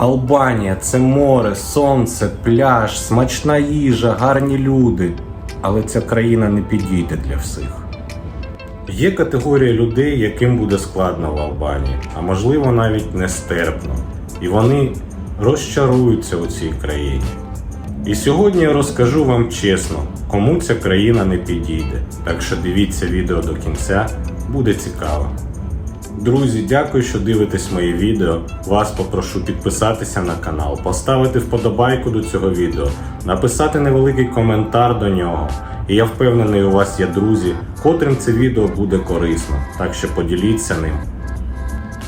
Албанія це море, сонце, пляж, смачна їжа, гарні люди. Але ця країна не підійде для всіх. Є категорія людей, яким буде складно в Албанії, а можливо навіть нестерпно. І вони розчаруються у цій країні. І сьогодні я розкажу вам чесно, кому ця країна не підійде. Так що дивіться відео до кінця, буде цікаво. Друзі, дякую, що дивитесь мої відео. Вас попрошу підписатися на канал, поставити вподобайку до цього відео, написати невеликий коментар до нього. І я впевнений, у вас є друзі, котрим це відео буде корисно, так що поділіться ним.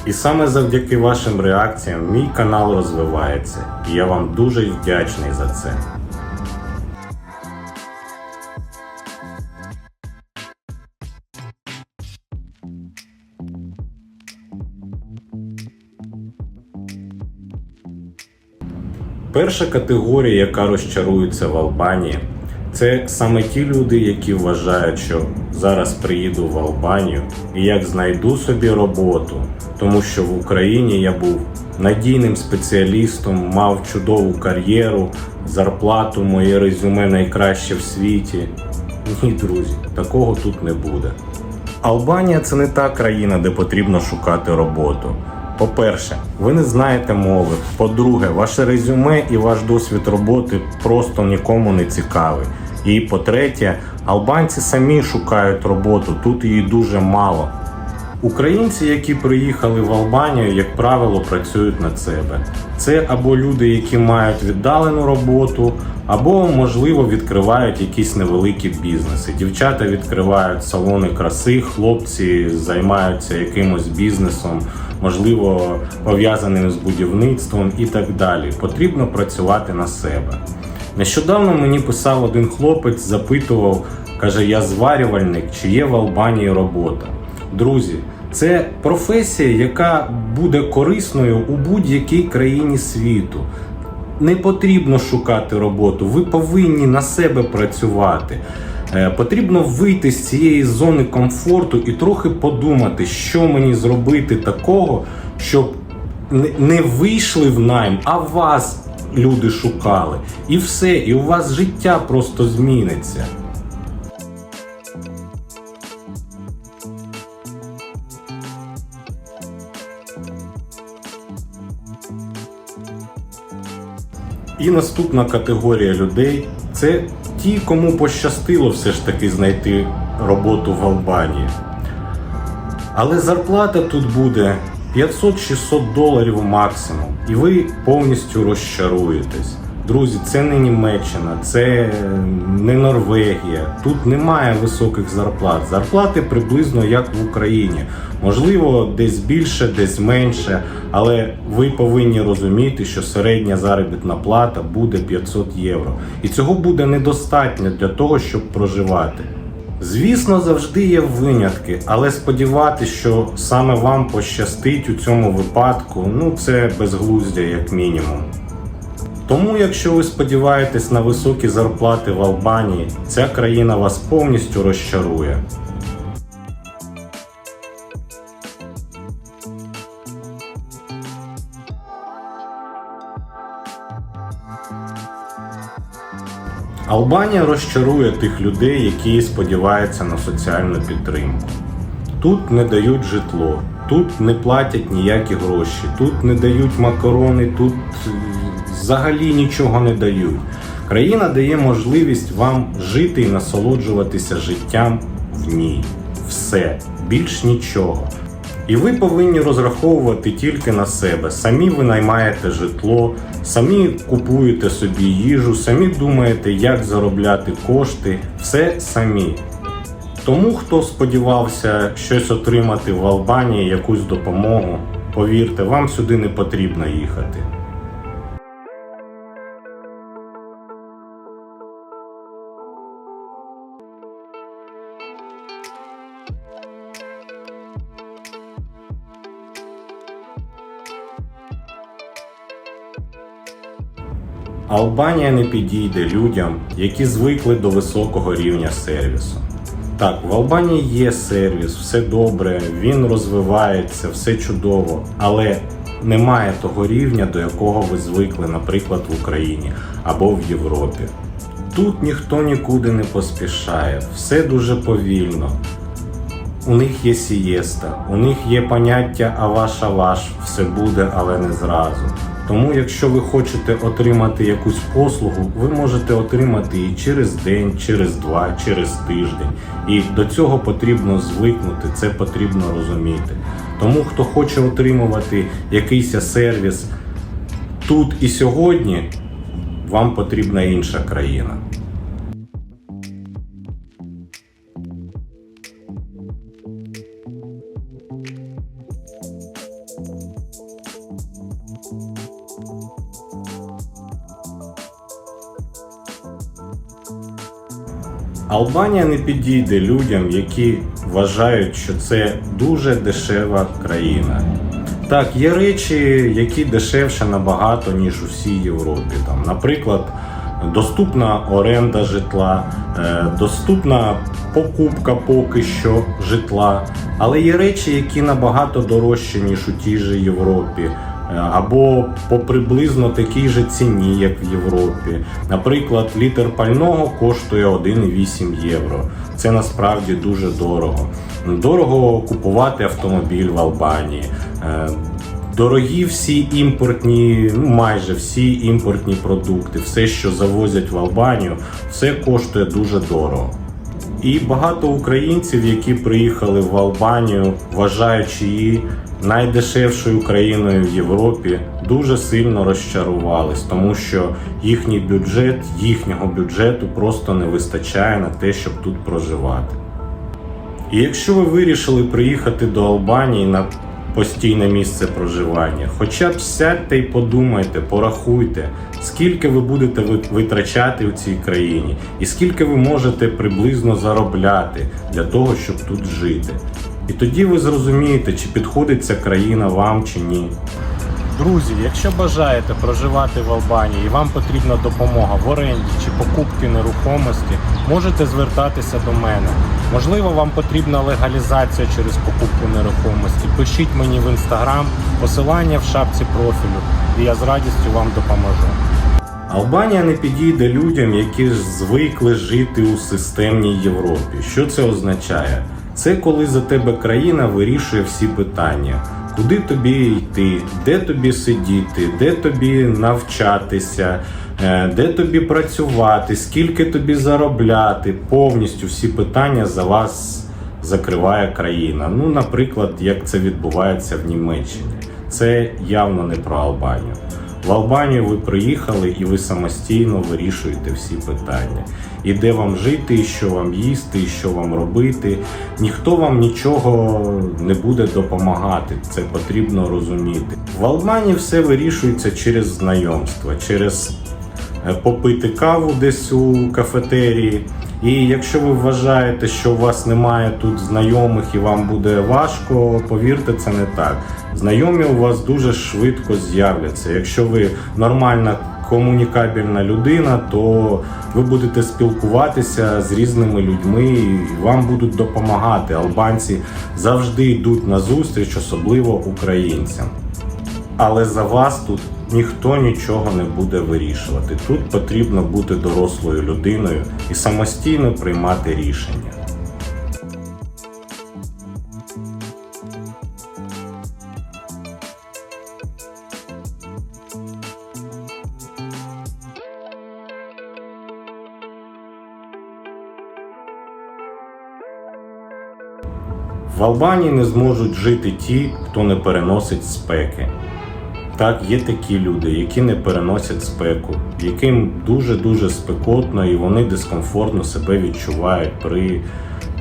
І саме завдяки вашим реакціям мій канал розвивається, і я вам дуже вдячний за це. Перша категорія, яка розчарується в Албанії, це саме ті люди, які вважають, що зараз приїду в Албанію і як знайду собі роботу, тому що в Україні я був надійним спеціалістом, мав чудову кар'єру, зарплату, моє резюме найкраще в світі. Ні, друзі, такого тут не буде. Албанія це не та країна, де потрібно шукати роботу. По-перше, ви не знаєте мови. По-друге, ваше резюме і ваш досвід роботи просто нікому не цікавий. І по-третє, албанці самі шукають роботу, тут її дуже мало. Українці, які приїхали в Албанію, як правило, працюють над себе. Це або люди, які мають віддалену роботу, або, можливо, відкривають якісь невеликі бізнеси. Дівчата відкривають салони краси, хлопці займаються якимось бізнесом, можливо, пов'язаним з будівництвом і так далі. Потрібно працювати на себе. Нещодавно мені писав один хлопець, запитував, каже: я зварювальник, чи є в Албанії робота. Друзі, це професія, яка буде корисною у будь-якій країні світу. Не потрібно шукати роботу, ви повинні на себе працювати. Е, Потрібно вийти з цієї зони комфорту і трохи подумати, що мені зробити такого, щоб не- не вийшли в найм, а вас люди шукали. І все, і у вас життя просто зміниться. І наступна категорія людей це ті, кому пощастило все ж таки знайти роботу в Албанії. Але зарплата тут буде 500-600 доларів максимум, і ви повністю розчаруєтесь. Друзі, це не Німеччина, це не Норвегія. Тут немає високих зарплат. Зарплати приблизно як в Україні. Можливо, десь більше, десь менше, але ви повинні розуміти, що середня заробітна плата буде 500 євро. І цього буде недостатньо для того, щоб проживати. Звісно, завжди є винятки, але сподіватися, що саме вам пощастить у цьому випадку, ну це безглуздя як мінімум. Тому, якщо ви сподіваєтесь на високі зарплати в Албанії, ця країна вас повністю розчарує. Албанія розчарує тих людей, які сподіваються на соціальну підтримку. Тут не дають житло, тут не платять ніякі гроші, тут не дають макарони, тут взагалі нічого не дають. Країна дає можливість вам жити і насолоджуватися життям в ній. Все, більш нічого. І ви повинні розраховувати тільки на себе. Самі ви наймаєте житло, самі купуєте собі їжу, самі думаєте, як заробляти кошти, все самі. Тому, хто сподівався щось отримати в Албанії, якусь допомогу, повірте, вам сюди не потрібно їхати. Албанія не підійде людям, які звикли до високого рівня сервісу. Так, в Албанії є сервіс, все добре, він розвивається, все чудово, але немає того рівня, до якого ви звикли, наприклад, в Україні або в Європі. Тут ніхто нікуди не поспішає, все дуже повільно. У них є сієста, у них є поняття аваш аваш, все буде, але не зразу. Тому, якщо ви хочете отримати якусь послугу, ви можете отримати її через день, через два, через тиждень. І до цього потрібно звикнути, це потрібно розуміти. Тому, хто хоче отримувати якийсь сервіс тут і сьогодні, вам потрібна інша країна. Албанія не підійде людям, які вважають, що це дуже дешева країна. Так, є речі, які дешевше набагато, ніж у всій Європі. Там, наприклад, доступна оренда житла, е, доступна покупка поки що житла. Але є речі, які набагато дорожчі, ніж у тій же Європі. Е, Або по приблизно такій же ціні, як в Європі. Наприклад, літр пального коштує 1,8 євро. Це насправді дуже дорого. Дорого купувати автомобіль в Албанії. Е, Дорогі всі імпортні, ну майже всі імпортні продукти, все, що завозять в Албанію, все коштує дуже дорого. І багато українців, які приїхали в Албанію, вважаючи її найдешевшою країною в Європі, дуже сильно розчарувались, тому що їхній бюджет, їхнього бюджету просто не вистачає на те, щоб тут проживати. І якщо ви вирішили приїхати до Албанії на постійне місце проживання, хоча б сядьте і подумайте, порахуйте, скільки ви будете витрачати в цій країні, і скільки ви можете приблизно заробляти для того, щоб тут жити. І тоді ви зрозумієте, чи підходить ця країна вам чи ні. Друзі, якщо бажаєте проживати в Албанії і вам потрібна допомога в оренді чи покупки нерухомості, можете звертатися до мене. Можливо, вам потрібна легалізація через покупку нерухомості. Пишіть мені в інстаграм, посилання в шапці профілю, і я з радістю вам допоможу. Албанія не підійде людям, які ж звикли жити у системній Європі. Що це означає? Це коли за тебе країна вирішує всі питання. Куди тобі йти, де тобі сидіти, де тобі навчатися, е, де тобі працювати, скільки тобі заробляти, повністю всі питання за вас закриває країна. Ну, наприклад, як це відбувається в Німеччині. Це явно не про Албанію. В Албанію ви приїхали і ви самостійно вирішуєте всі питання. І де вам жити, що вам їсти, що вам робити. Ніхто вам нічого не буде допомагати. Це потрібно розуміти. В Албанії все вирішується через знайомства, через е, попити каву десь у кафетерії. І якщо ви вважаєте, що у вас немає тут знайомих і вам буде важко, повірте, це не так. Знайомі у вас дуже швидко з'являться. Якщо ви нормальна комунікабельна людина, то ви будете спілкуватися з різними людьми і вам будуть допомагати. Албанці завжди йдуть на зустріч, особливо українцям. Але за вас тут ніхто нічого не буде вирішувати. Тут потрібно бути дорослою людиною і самостійно приймати рішення. В Албанії не зможуть жити ті, хто не переносить спеки. Так, є такі люди, які не переносять спеку, яким дуже-дуже спекотно і вони дискомфортно себе відчувають при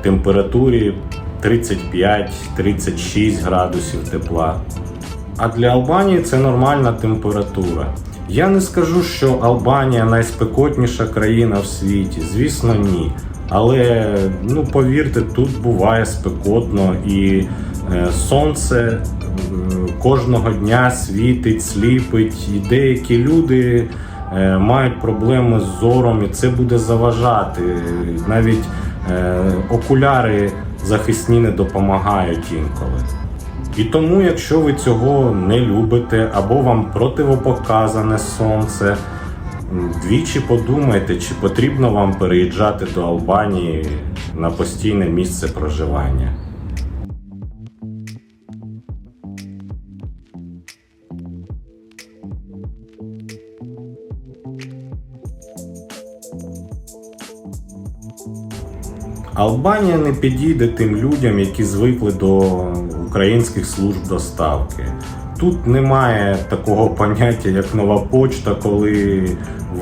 температурі 35-36 градусів тепла. А для Албанії це нормальна температура. Я не скажу, що Албанія найспекотніша країна в світі. Звісно, ні. Але ну повірте, тут буває спекотно і е, сонце кожного дня світить, сліпить, і деякі люди е, мають проблеми з зором, і це буде заважати. Навіть е, окуляри захисні не допомагають інколи. І тому, якщо ви цього не любите або вам противопоказане сонце, двічі подумайте, чи потрібно вам переїжджати до Албанії на постійне місце проживання. Албанія не підійде тим людям, які звикли до українських служб доставки. Тут немає такого поняття, як нова почта, коли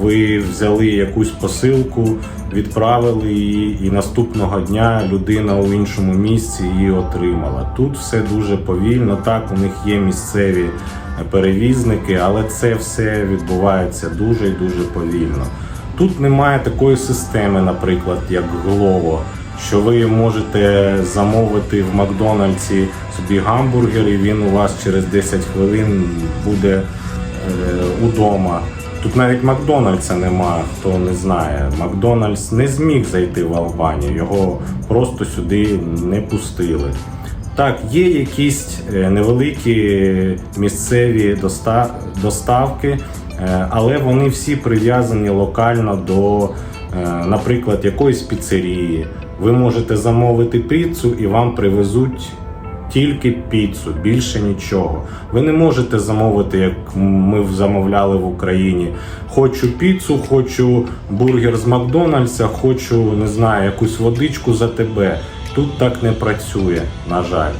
ви взяли якусь посилку, відправили її, і наступного дня людина у іншому місці її отримала. Тут все дуже повільно. Так, у них є місцеві перевізники, але це все відбувається дуже і дуже повільно. Тут немає такої системи, наприклад, як Glovo, що ви можете замовити в Макдональдсі собі гамбургер, і він у вас через 10 хвилин буде е, удома. Тут навіть Макдональдса немає, хто не знає. Макдональдс не зміг зайти в Албанію, його просто сюди не пустили. Так, є якісь е, невеликі місцеві доставки, е, але вони всі прив'язані локально до, наприклад, якоїсь піцерії. Ви можете замовити піцу і вам привезуть тільки піцу, більше нічого. Ви не можете замовити, як ми замовляли в Україні. Хочу піцу, хочу бургер з Макдональдса, хочу не знаю, якусь водичку за тебе. Тут так не працює, на жаль.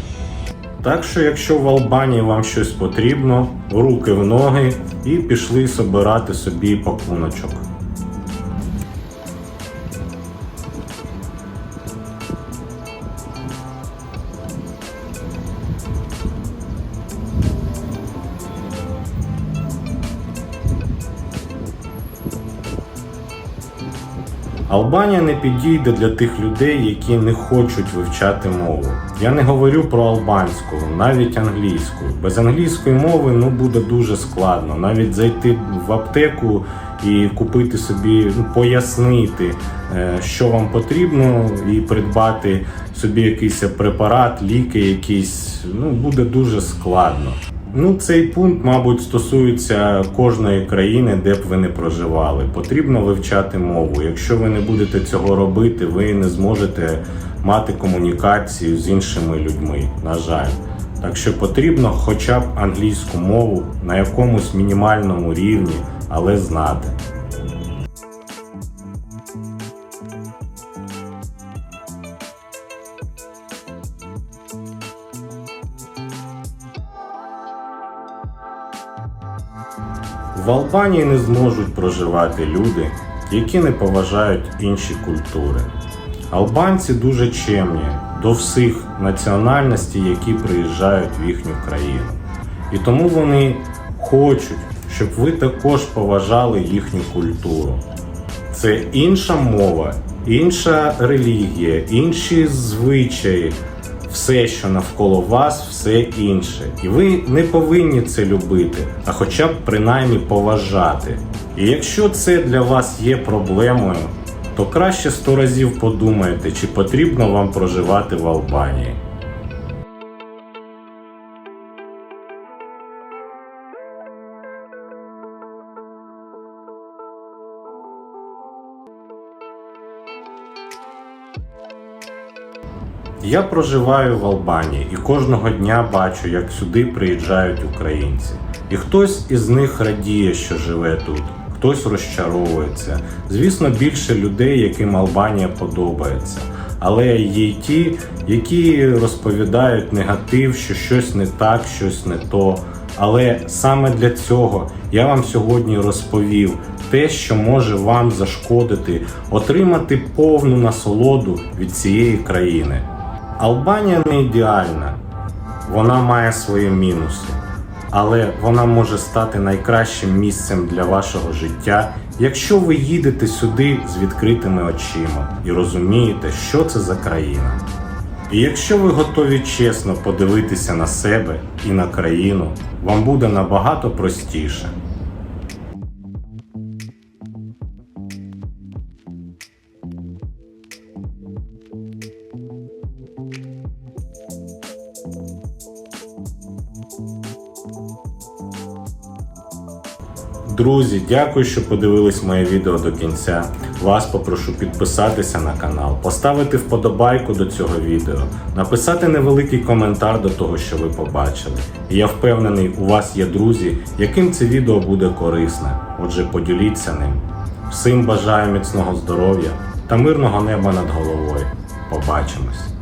Так що, якщо в Албанії вам щось потрібно, руки в ноги і пішли собирати собі пакуночок. Албанія не підійде для тих людей, які не хочуть вивчати мову. Я не говорю про албанську, навіть англійську. Без англійської мови ну буде дуже складно. Навіть зайти в аптеку і купити собі, ну, пояснити, е, що вам потрібно, і придбати собі якийсь препарат, ліки, якісь ну буде дуже складно. Ну, цей пункт, мабуть, стосується кожної країни, де б ви не проживали. Потрібно вивчати мову. Якщо ви не будете цього робити, ви не зможете мати комунікацію з іншими людьми. На жаль. Так що потрібно хоча б англійську мову на якомусь мінімальному рівні, але знати. В Албанії не зможуть проживати люди, які не поважають інші культури. Албанці дуже чемні до всіх національностей, які приїжджають в їхню країну. І тому вони хочуть, щоб ви також поважали їхню культуру. Це інша мова, інша релігія, інші звичаї, все, що навколо вас, все інше. І ви не повинні це любити, а хоча б принаймні поважати. І якщо це для вас є проблемою, то краще сто разів подумайте, чи потрібно вам проживати в Албанії. Я проживаю в Албанії і кожного дня бачу, як сюди приїжджають українці. І хтось із них радіє, що живе тут, хтось розчаровується. Звісно, більше людей, яким Албанія подобається. Але є й ті, які розповідають негатив, що щось не так, щось не то. Але саме для цього я вам сьогодні розповів те, що може вам зашкодити, отримати повну насолоду від цієї країни. Албанія не ідеальна, вона має свої мінуси, але вона може стати найкращим місцем для вашого життя, якщо ви їдете сюди з відкритими очима і розумієте, що це за країна. І якщо ви готові чесно подивитися на себе і на країну, вам буде набагато простіше. Друзі, дякую, що подивились моє відео до кінця. Вас попрошу підписатися на канал, поставити вподобайку до цього відео, написати невеликий коментар до того, що ви побачили. І я впевнений, у вас є друзі, яким це відео буде корисне. Отже, поділіться ним. Всім бажаю міцного здоров'я та мирного неба над головою. Побачимось!